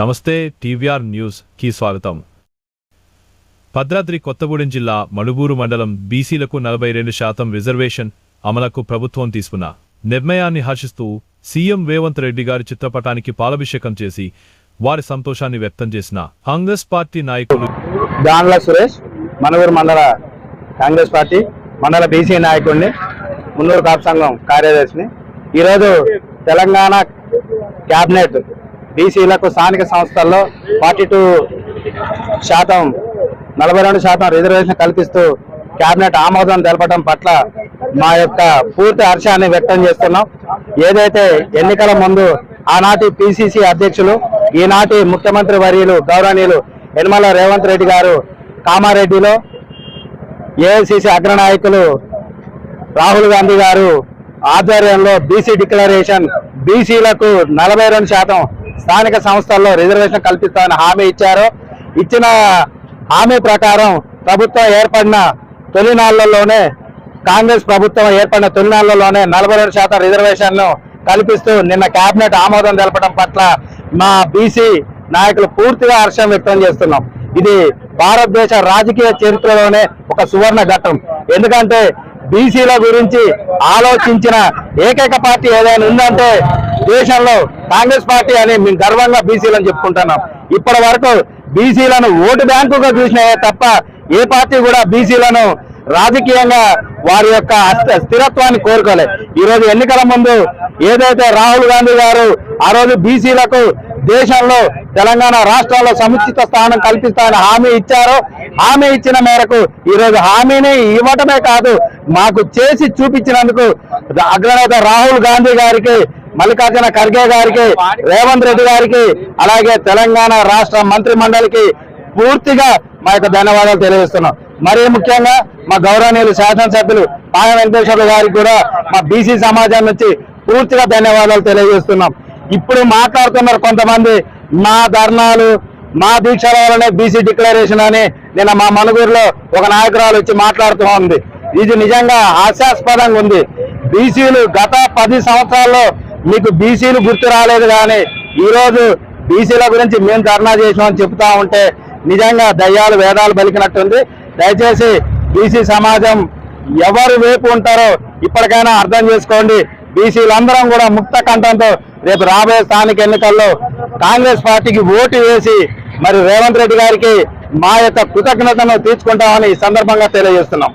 నమస్తే టీవీఆర్ న్యూస్కి స్వాగతం. భద్రాద్రి కొత్తగూడెం జిల్లా మణుగూరు మండలం బీసీలకు నలభై రెండు శాతం రిజర్వేషన్ అమలకు ప్రభుత్వం తీసుకున్న నిర్ణయాన్ని హర్షిస్తూ సీఎం రేవంత్ రెడ్డి గారి చిత్రపటానికి పాలాభిషేకం చేసి వారి సంతోషాన్ని వ్యక్తం చేసిన కాంగ్రెస్ పార్టీ నాయకులు దాండ్ల సురేష్ మణుగూరు మండల కాంగ్రెస్ పార్టీ మండల బీసీ నాయకుడిని మున్నూరు కాపు సంఘం కార్యదర్శిని. ఈరోజు తెలంగాణ క్యాబినెట్ బీసీలకు స్థానిక సంస్థల్లో ఫార్టీ టూ శాతం నలభై రెండు శాతం రిజర్వేషన్ కల్పిస్తూ క్యాబినెట్ ఆమోదం తెలపడం పట్ల మా యొక్క పూర్తి హర్షాన్ని వ్యక్తం చేస్తున్నాం. ఏదైతే ఎన్నికల ముందు ఆనాటి పిసిసి అధ్యక్షులు ఈనాటి ముఖ్యమంత్రి వర్యులు గౌరవనీయులు యనమల రేవంత్ రెడ్డి గారు కామారెడ్డిలో ఏఐసిసి అగ్రనాయకులు రాహుల్ గాంధీ గారు ఆధ్వర్యంలో బీసీ డిక్లరేషన్ బీసీలకు నలభై రెండు శాతం స్థానిక సంస్థల్లో రిజర్వేషన్ కల్పిస్తామని హామీ ఇచ్చారు. ఇచ్చిన హామీ ప్రకారం ప్రభుత్వం ఏర్పడిన తొలినాళ్ళలోనే కాంగ్రెస్ ప్రభుత్వం ఏర్పడిన తొలినాళ్ళలోనే నలభై రెండు శాతం రిజర్వేషన్ను కల్పిస్తూ నిన్న కేబినెట్ ఆమోదం తెలపడం పట్ల మా బీసీ నాయకులు పూర్తిగా హర్షం వ్యక్తం చేస్తున్నాం. ఇది భారతదేశ రాజకీయ చరిత్రలోనే ఒక సువర్ణ ఘట్టం. ఎందుకంటే బీసీల గురించి ఆలోచించిన ఏకైక పార్టీ ఏదైనా ఉందంటే దేశంలో కాంగ్రెస్ పార్టీ అని మేము గర్వంగా బీసీలను చెప్పుకుంటున్నాం. ఇప్పటి వరకు బీసీలను ఓటు బ్యాంకుగా చూసినాయే తప్ప ఏ పార్టీ కూడా బీసీలను రాజకీయంగా వారి యొక్క స్థిరత్వాన్ని కోరుకోలే. ఈ రోజు ఎన్నికల ముందు ఏదైతే రాహుల్ గాంధీ గారు ఆ రోజు బీసీలకు దేశంలో తెలంగాణ రాష్ట్రంలో సముచిత స్థానం కల్పిస్తామని హామీ ఇచ్చారో హామీ ఇచ్చిన మేరకు ఈ రోజు హామీని ఇవ్వటమే కాదు మాకు చేసి చూపించినందుకు అగ్రనేత రాహుల్ గాంధీ గారికి మల్లికార్జున ఖర్గే గారికి రేవంత్ రెడ్డి గారికి అలాగే తెలంగాణ రాష్ట్ర మంత్రి మండలికి పూర్తిగా మా యొక్క ధన్యవాదాలు తెలియజేస్తున్నాం. మరీ ముఖ్యంగా మా గౌరవనీయులు శాసనసభ్యులు పాయ వెంకటేశ్వర గారికి కూడా మా బీసీ సమాజం నుంచి పూర్తిగా ధన్యవాదాలు తెలియజేస్తున్నాం. ఇప్పుడు మాట్లాడుతున్నారు కొంతమంది మా ధర్నాలు మా దీక్షల వల్లనే బీసీ డిక్లరేషన్ అని నిన్న మా మనుగురులో ఒక నాయకురాలు వచ్చి మాట్లాడుతూ ఉంది. ఇది నిజంగా హాస్యాస్పదంగా ఉంది. బీసీలు గత పది సంవత్సరాల్లో మీకు బీసీలు గుర్తు రాలేదు కానీ ఈరోజు బీసీల గురించి మేము ధర్నా చేసామని చెప్తా ఉంటే నిజంగా దయ్యాలు వేదాలు బలికినట్టుంది. దయచేసి బీసీ సమాజం ఎవరు వైపు ఉంటారో ఇప్పటికైనా అర్థం చేసుకోండి. బీసీలందరం కూడా ముక్త కంఠంతో రేపు రాబోయే స్థానిక ఎన్నికల్లో కాంగ్రెస్ పార్టీకి ఓటు వేసి మరి రేవంత్ రెడ్డి గారికి మా యొక్క కృతజ్ఞతను తీర్చుకుంటామని ఈ సందర్భంగా తెలియజేస్తున్నాం.